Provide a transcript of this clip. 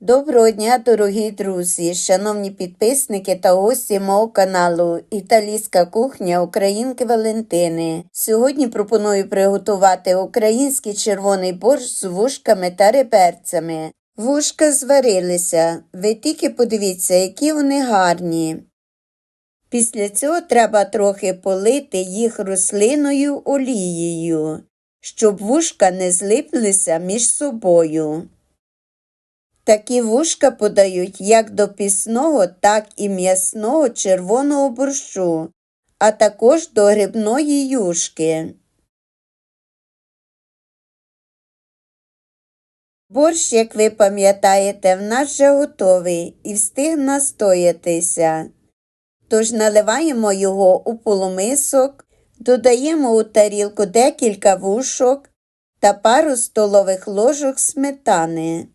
Доброго дня, дорогі друзі, шановні підписники та гості мого каналу Італійська кухня Українки Валентини. Сьогодні пропоную приготувати український червоний борщ з вушками та реперцями. Вушка зварилися, ви тільки подивіться, які вони гарні. Після цього треба трохи полити їх рослинною олією, щоб вушка не злиплися між собою. Такі вушка подають як до пісного, так і м'ясного червоного борщу, а також до грибної юшки. Борщ, як ви пам'ятаєте, в нас вже готовий і встиг настоятися. Тож наливаємо його у полумисок, додаємо у тарілку декілька вушок та пару столових ложок сметани.